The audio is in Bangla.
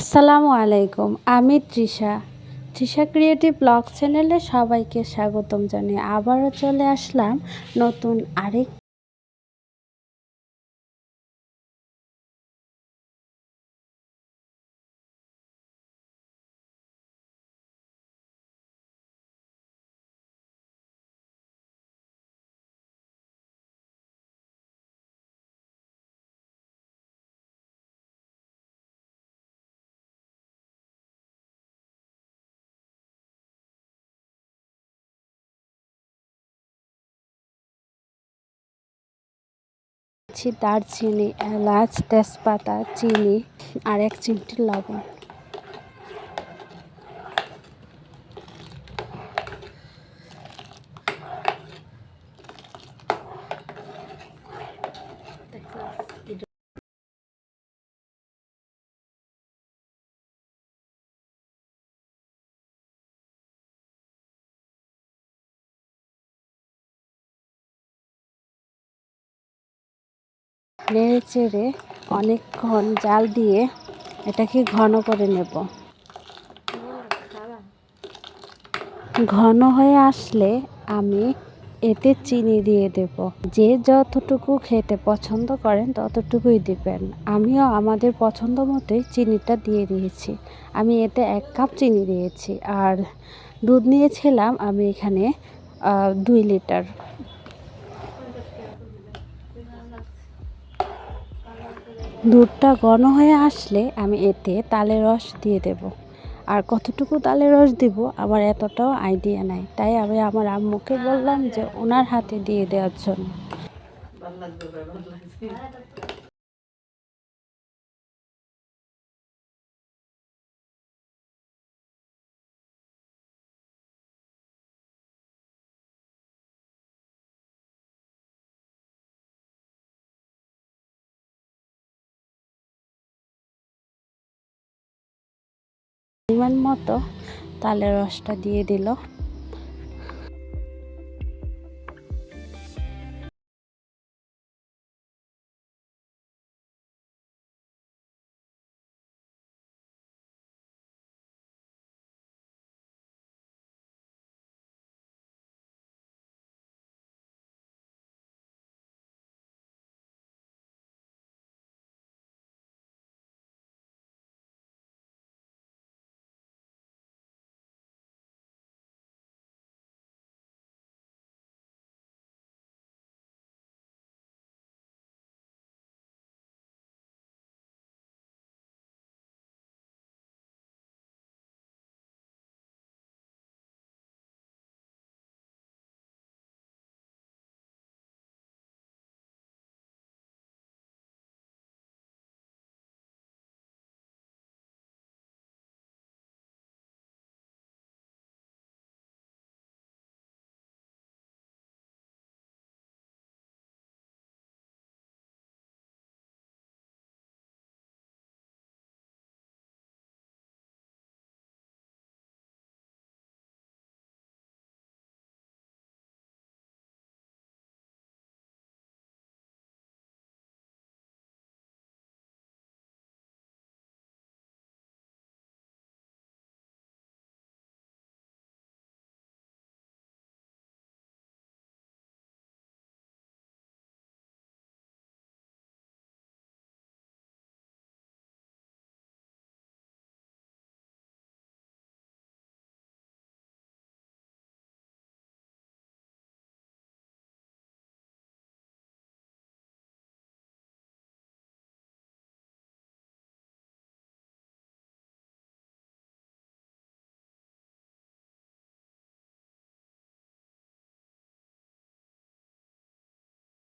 আসসালামু আলাইকুম, আমি তৃষা। তৃষা ক্রিয়েটিভ ব্লগ চ্যানেলে সবাইকে স্বাগতম জানিয়ে আবারও চলে আসলাম নতুন আরেক দিচ্ছি দারচিনি এলাচ তেজপাতা চিনি আর এক চিমটি লবণ। নেড়ে চেড়ে অনেকক্ষণ জাল দিয়ে এটাকে ঘন করে নেব। ঘন হয়ে আসলে আমি এতে চিনি দিয়ে দেব। যে যতটুকু খেতে পছন্দ করেন ততটুকুই দিবেন। আমিও আমাদের পছন্দ মতোই চিনিটা দিয়ে দিয়েছি। আমি এতে এক কাপ চিনি দিয়েছি। আর দুধ নিয়েছিলাম আমি এখানে দুই লিটার। দুধটা ঘন হয়ে আসলে আমি এতে তালের রস দিয়ে দেব। আর কতটুকু তালের রস দিব আমার এতটাও আইডিয়া নাই। তাই আমি আমার আম্মুকে বললাম যে ওনার হাতে দিয়ে দেওয়ার জন্য। পরিমাণ মতো তালের রসটা দিয়ে দিল।